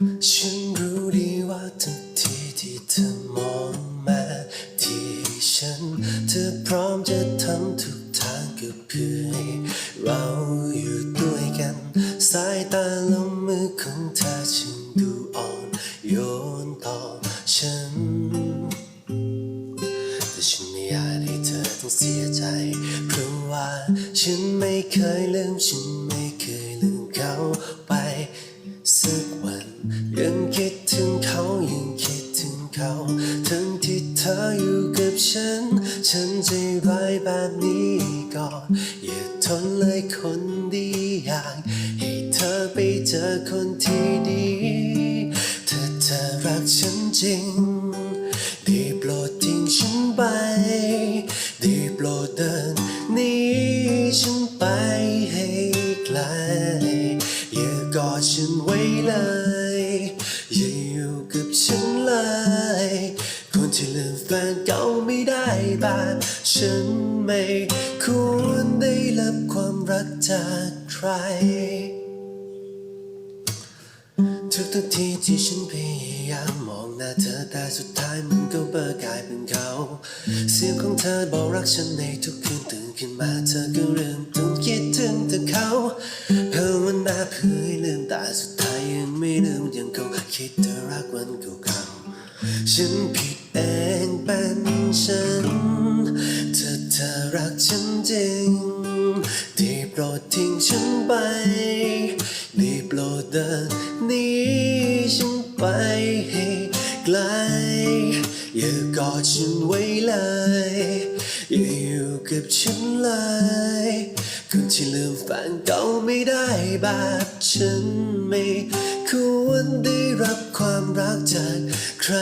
ฉันรู้ดีว่าทุกทีที่เธอมองมาที่ฉัน เธอพร้อมจะทำทุกทางก็เพื่อให้เราอยู่ด้วยกัน สายตาลงมือของเธอฉันดูอ่อนโยนต่อฉัน แต่ฉันไม่อยากให้เธอต้องเสียใจ เพราะว่าฉันไม่เคยลืมฉัน คิดถึงเขายังคิดถึงเขาทั้งที่เธออยู่กับฉัน ฉันใจร้ายแบบนี้ก่อนอย่าทนเลยคนดีอยากให้เธอไปเจอคนที่ดีถ้าเธอรักฉันจริงได้โปรดทิ้งฉันไปได้โปรดเดินหนีฉันไปให้ไกลอย่ากอดฉันไว้เลย อย่าอยู่กับฉันเลย คนที่ลืมแฟนเก่าไม่ได้แบบฉันไม่ควรได้รับความรักจากใคร ทุกทุกทีที่ฉันพยายามมองหน้าเธอแต่สุดท้ายมันก็เบอร์กลายเป็นเขา เสียงของเธอบอกรักฉันในทุกคืนตื่นขึ้นมาเธอก็เริ่มต้องคิดถึงแต่เขาเพื่อวันหน้าเพื่อ ยังไม่ลืมยังคงคิดถึงรักวันเก่าๆฉันผิดเองเป็นฉันถ้าเธอรักฉันจริงได้โปรดทิ้งฉันไปได้โปรดเดินหนีฉันไป อย่ากอดฉันไว้เลยอย่าอยู่กับฉันเลยคนที่ลืมแฟนเก่าไม่ได้แบบฉันไม่ควรได้รับความรักจากใคร